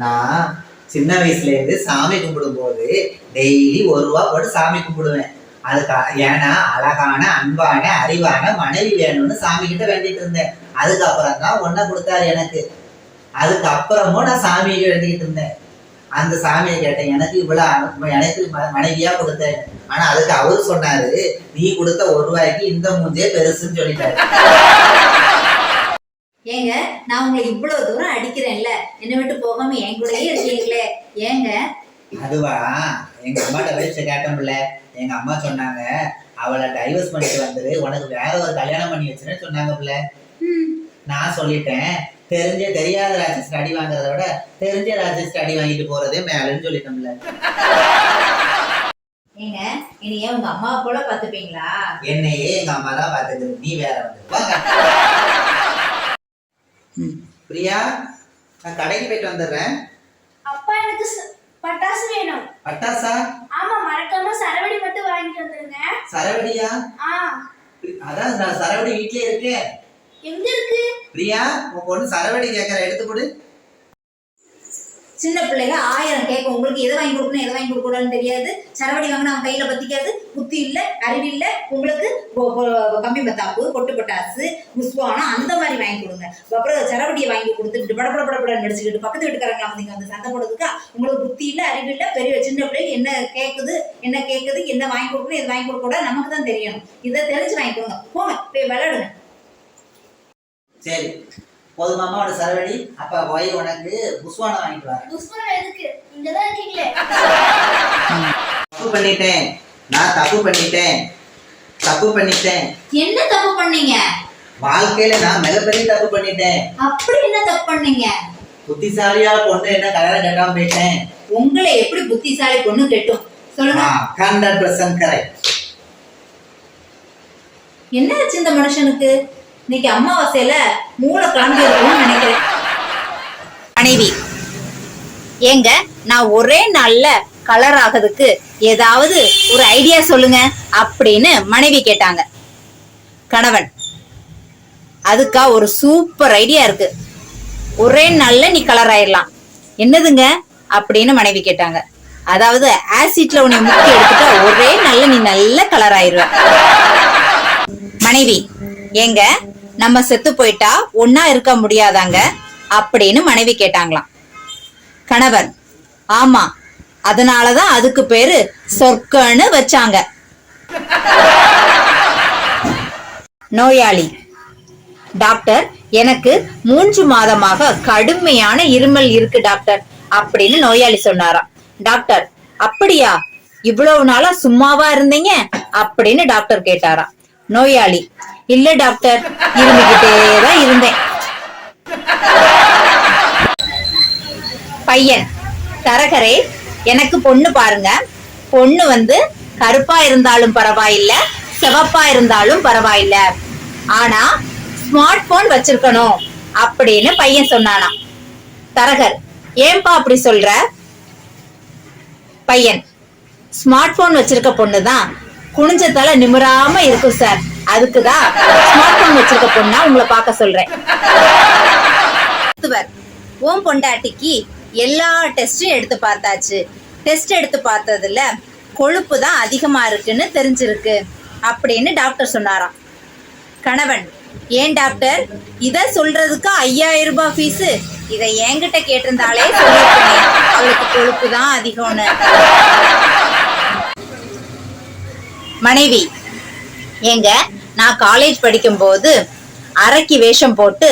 நான் சின்ன வயசுல இருந்து சாமி கும்பிடும் போது டெய்லி ஒரு ரூபா போட்டு சாமி கும்பிடுவேன். அதுக்கு ஏன்னா அழகான அன்பான அறிவான மனைவி வேணும்னு சாமி கிட்ட வேண்டிட்டு இருந்தேன். அதுக்கப்புறம் தான் ஒன்ன கொடுத்தாரு எனக்கு. அதுக்கப்புறமும் நான் சாமியை வேண்டிக்கிட்டு இருந்தேன். அந்த சாமியை கேட்டேன் எனக்கு இவ்வளவு எனக்கு மனைவியா கொடுத்தேன். ஆனா அதுக்கு அவரு சொன்னாரு நீ கொடுத்த ஒரு ரூபாய்க்கு இந்த மூஞ்சே பெருசுன்னு சொல்லிட்டாரு. ஏங்க நான் உங்களை இவ்வளவு தூரம் அடிக்கிறேன்ல. என்னை விட்டு போகாம என் கூடயே இருக்கீங்களே. ஏங்க? அதுவா? எங்க அம்மாட்ட வயசு கேட்டோம்ல எங்க அம்மா சொன்னாங்க அவளை டைவர்ஸ் பண்ணிட்டு வந்துரு. உனக்கு வேற ஒரு கல்யாணம் பண்ணி வச்சுன்னு சொன்னாங்கல்ல நான் சொல்லிட்டேன் தெரிஞ்ச தெரியாத ராஜஸ்டர் அடி வாங்குறத விட தெரிஞ்ச ராஜஸ்டர் அடி வாங்கிட்டு போறதே மேலன்னு சொல்லிட்டோம்ல ஏங்க இனி ஏன் உங்க அம்மா போல பாத்துப்பீங்களா என்னையே எங்க அம்மா தான் பாத்துக்குது நீ வேற வந்து வாங்க. பிரியா நான் கடைக்கு போயிட்டு வந்துடுறேன். அப்பா எனக்கு பட்டாசு வேணும். பட்டாசா? ஆமா மறக்காம சரவடி மட்டும் வாங்கிட்டு வந்துருங்க. சரவடியா? ஆ. அதான் நான் சரவடி வீட்லயே இருக்கேன். எங்க இருக்கு? பிரியா உன் பொண்ணு சரவடி கேட்கற எடுத்து கொடு. சின்ன பிள்ளைங்க ஆயிரம் கேட்கும் உங்களுக்கு எதை வாங்கி கொடுக்கணும் எதை வாங்கி கொடுக்கணும்னு தெரியாது. சரவடி வாங்கினா அவன் கையில பத்திக்காது. புத்தி இல்லை அறிவு இல்லை. உங்களுக்கு கம்பி பத்தாப்பு பொட்டு பட்டாசு புஷ்வானம் அந்த மாதிரி வாங்கி கொடுங்க. அப்புறம் சரவடியை வாங்கி கொடுத்துட்டு படப்பட படப்பட நடிச்சுக்கிட்டு பக்கத்து வீட்டுக்காரங்க வந்து வந்து சண்டை போடுறதுக்கா? உங்களுக்கு புத்தி இல்லை அறிவு இல்லை. பெரிய சின்ன பிள்ளைங்க என்ன கேட்குது என்ன கேட்குது என்ன வாங்கி கொடுக்கணும் எது வாங்கி கொடுக்க நமக்கு தான் தெரியணும். இதை தெரிஞ்சு வாங்கி கொடுங்க போங்க போய் விளையாடுங்க. சரி. போதுமாமாவோட சரவடி அப்ப போய் உனக்கு புஷ்வானம் வாங்கிட்டு வரேன் எதுக்கு? இருக்கீங்களே. தப்பு பண்ணிட்டேன். நான் தப்பு பண்ணிட்டேன். தப்பு பண்ணிட்டேன். என்ன தப்பு பண்ணீங்க? வாழ்க்கையில நான் மிகப்பெரிய தப்பு பண்ணிட்டேன். அப்படி என்ன தப்பு பண்ணீங்க? புத்திசாலியா பொண்ணு என்ன கல்யாணம் கட்டாம போயிட்டேன். உங்களை எப்படி புத்திசாலி பொண்ணு கெட்டும்? சொல்லுங்க. ஹண்ட்ரட் பர்சன்ட் கரெக்ட் என்ன ஆச்சு இந்த மனுஷனுக்கு? இன்னைக்கு அமாவாசையில மூளை கலந்து இருக்கும்னு நினைக்கிறேன். மனைவி ஏங்க நான் ஒரே நாள்ல கலர் ஆகிறதுக்கு ஏதாவது ஒரு ஐடியா சொல்லுங்க அப்படின்னு மனைவி கேட்டாங்க. கணவன் அதுக்கா ஒரு சூப்பர் ஐடியா இருக்கு. ஒரே நாள்ல நீ கலர் ஆயிடலாம் என்னதுங்க? அப்படின்னு மனைவி கேட்டாங்க. அதாவது ஆசிட்ல உன்னை முக்கி எடுத்துட்டா ஒரே நாள்ல நீ நல்ல கலர் ஆயிருவ மனைவி ஏங்க நம்ம செத்து போயிட்டா ஒன்னா இருக்க முடியாதாங்க அப்படின்னு மனைவி கேட்டாங்களாம். கணவர் ஆமா அதனாலதான் அதுக்கு பேரு சொர்க்கன்னு வச்சாங்க. நோயாளி டாக்டர் எனக்கு மூன்று மாதமாக கடுமையான இருமல் இருக்கு டாக்டர் அப்படின்னு நோயாளி சொன்னாராம். டாக்டர் அப்படியா? இவ்வளவு நாளா சும்மாவா இருந்தீங்க? அப்படின்னு டாக்டர் கேட்டாராம். நோயாளி. இல்ல டாக்டர். இருந்துகிட்டே தான் இருந்தேன். பையன் தரகரே எனக்கு பொண்ணு பாருங்க. பொண்ணு வந்து கருப்பா இருந்தாலும் பரவாயில்ல செவப்பா இருந்தாலும் பரவாயில்ல. ஆனா ஸ்மார்ட் போன் வச்சிருக்கணும் அப்படின்னு பையன் சொன்னானா தரகர் ஏன்பா அப்படி சொல்ற? பையன் ஸ்மார்ட் போன் வச்சிருக்க பொண்ணு தான் குனிஞ்ச தலை நிமிராம இருக்கும் சார் அதுக்குதான் ஸ்மார்ட் போன் வச்சிருக்க பொண்ணா உங்களை பார்க்க சொல்றேன். ஓம் பொண்டாட்டிக்கு எல்லா டெஸ்டும் எடுத்து பார்த்தாச்சு. டெஸ்ட் எடுத்து பார்த்ததுல கொழுப்பு தான் அதிகமா இருக்குன்னு தெரிஞ்சிருக்கு அப்படின்னு டாக்டர் சொன்னாராம். கணவன் ஏன் டாக்டர் இத சொல்றதுக்கு ஐயாயிரம் ரூபாய் ஃபீஸு இதை என்கிட்ட கேட்டிருந்தாலே சொல்லியிருப்பேனே. அவளுக்கு கொழுப்பு தான் அதிகம்னு. மனைவி. ஏங்க நான் காலேஜ் படிக்கும்போது அரைக்கு வேஷம் போட்டு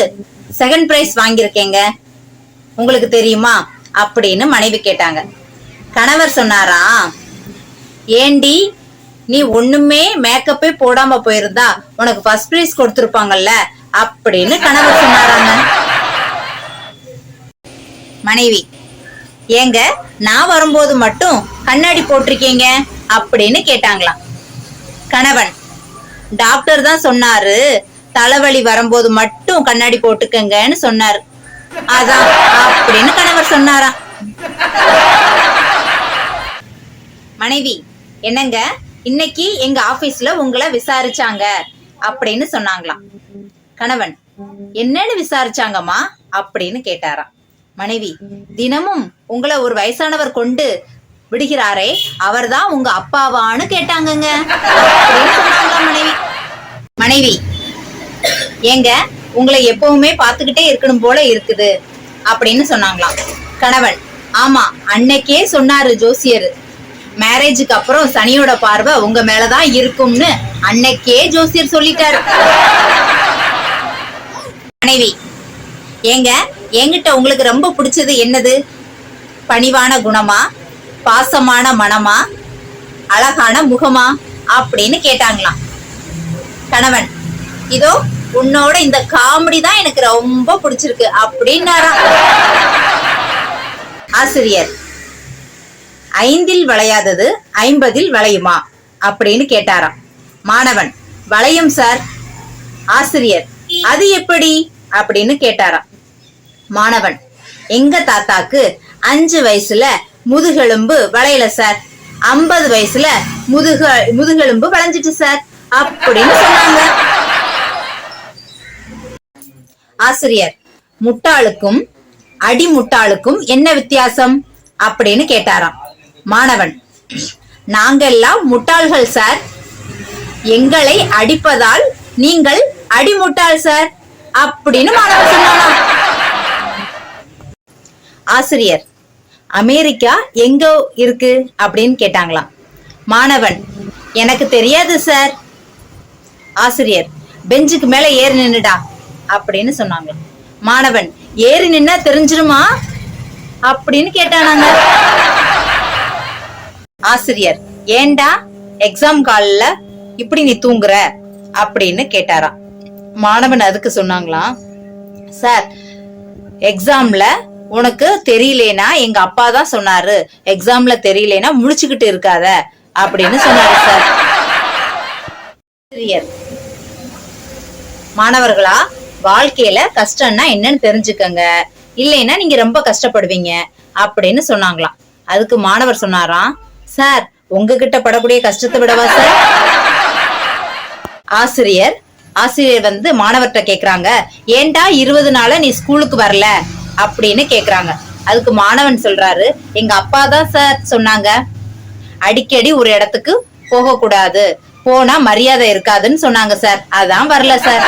செகண்ட் பிரைஸ் வாங்கியிருக்கேங்க. உங்களுக்கு தெரியுமா? அப்படின்னு மனைவி கேட்டாங்க. கணவர் சொன்னாரா ஏண்டி நீ ஒண்ணுமே மேக்கப்பே போடாம போயிருந்தா உனக்கு ஃபர்ஸ்ட் பிரைஸ் கொடுத்துருப்பாங்கல்ல? அப்படின்னு கணவர் சொன்னாராங்க. மனைவி ஏங்க நான் வரும்போது மட்டும் கண்ணாடி போட்டிருக்கீங்க? அப்படின்னு கேட்டாங்களாம். கணவன். டாக்டர் தான் சொன்னாரு தலைவலி வரும்போது மட்டும் கண்ணாடி போட்டுக்கங்கன்னு சொன்னாரு. அதான் அப்படின்னு கணவர் சொன்னாராம் மனைவி என்னங்க? இன்னைக்கு எங்க ஆபீஸ்ல உங்களை விசாரிச்சாங்க அப்படின்னு சொன்னாங்களாம். கணவன் என்னன்னு விசாரிச்சாங்கம்மா அப்படின்னு கேட்டாராம். மனைவி தினமும் உங்களை ஒரு வயசானவர் கொண்டு விடுகிறாரே அவர்தான் உங்க அப்பாவான்னு கேட்டாங்கங்க. மனைவி? மனைவி ஏங்க உங்களை எப்பவுமே பார்த்துக்கிட்டே இருக்கணும் போல இருக்குது அப்படின்னு சொன்னாங்களாம். கணவன் ஆமா அன்னைக்கே சொன்னாரு ஜோசியர். மேரேஜுக்கு அப்புறம் சனியோட பார்வை உங்க மேலதான் இருக்கும்னு அன்னைக்கே ஜோசியர் சொல்லிட்டாரு. மனைவி ஏங்க என்கிட்ட உங்களுக்கு ரொம்ப பிடிச்சது என்னது? பணிவான குணமா? பாசமான மனமா? அழகான முகமா? அப்படின்னு கேட்டாங்களாம். கணவன் இதோ உன்னோட இந்த காமெடி தான் எனக்கு ரொம்ப பிடிச்சிருக்கு அப்படின்னாராம் ஆசிரியர் ஐந்தில் வளையாதது ஐம்பதில் வளையுமா? அப்படின்னு கேட்டாராம். மாணவன் வளையும் சார். ஆசிரியர் அது எப்படி? அப்படின்னு கேட்டாராம். மாணவன் எங்க தாத்தாக்கு அஞ்சு வயசுல முதுகெலும்பு வளையல சார் ஐம்பது வயசுல முதுக முதுகெலும்பு வளைஞ்சிட்டு சார் அப்படின்னு சொன்னாங்க. ஆசிரியர் முட்டாளுக்கும் அடி முட்டாளுக்கும் என்ன வித்தியாசம்? அப்படின்னு கேட்டாராம். மாணவன் நாங்கெல்லாம் முட்டாள்கள் சார் எங்களை அடிப்பதால் நீங்கள் அடிமுட்டாள் சார் அப்படின்னு மாணவன் சொன்னானாம் ஆசிரியர் அமெரிக்கா எங்க இருக்கு அப்படின்னு கேட்டாங்களாம். மாணவன் எனக்கு தெரியாது சார் ஆசிரியர் பெஞ்சுக்கு மேல ஏறி நின்னுடா அப்படின்னு சொன்னாங்க. மாணவன் ஏறி நின்னா தெரிஞ்சிருமா? அப்படின்னு கேட்டானாங்க. ஆசிரியர் ஏன்டா எக்ஸாம் காலில் இப்படி நீ தூங்குற? அப்படின்னு கேட்டாராம். மாணவன் அதுக்கு சொன்னாங்களாம் சார் எக்ஸாம்ல உனக்கு தெரியலேனா எங்க அப்பா தான் சொன்னாரு. எக்ஸாம்ல தெரியலேனா முடிச்சுக்கிட்டு இருக்காத அப்படின்னு சொன்னாரு சார் ஆசிரியர் மாணவர்களா வாழ்க்கையில கஷ்டம்னா என்னன்னு தெரிஞ்சுக்கங்க. இல்லைன்னா நீங்க ரொம்ப கஷ்டப்படுவீங்க அப்படின்னு சொன்னாங்களாம். அதுக்கு மாணவர் சொன்னாராம் சார் உங்ககிட்ட படக்கூடிய கஷ்டத்தை விடவா சார் ஆசிரியர் ஆசிரியர் வந்து மாணவர்கிட்ட கேக்குறாங்க ஏன்டா இருபது நாள நீ ஸ்கூலுக்கு வரல? அப்படின்னு கேக்குறாங்க. அதுக்கு மாணவன் சொல்றாரு எங்க அப்பா தான் சார் சொன்னாங்க. அடிக்கடி ஒரு இடத்துக்கு போக கூடாது போனா மரியாதை இருக்காதுன்னு சொன்னாங்க சார் அதான் வரல சார்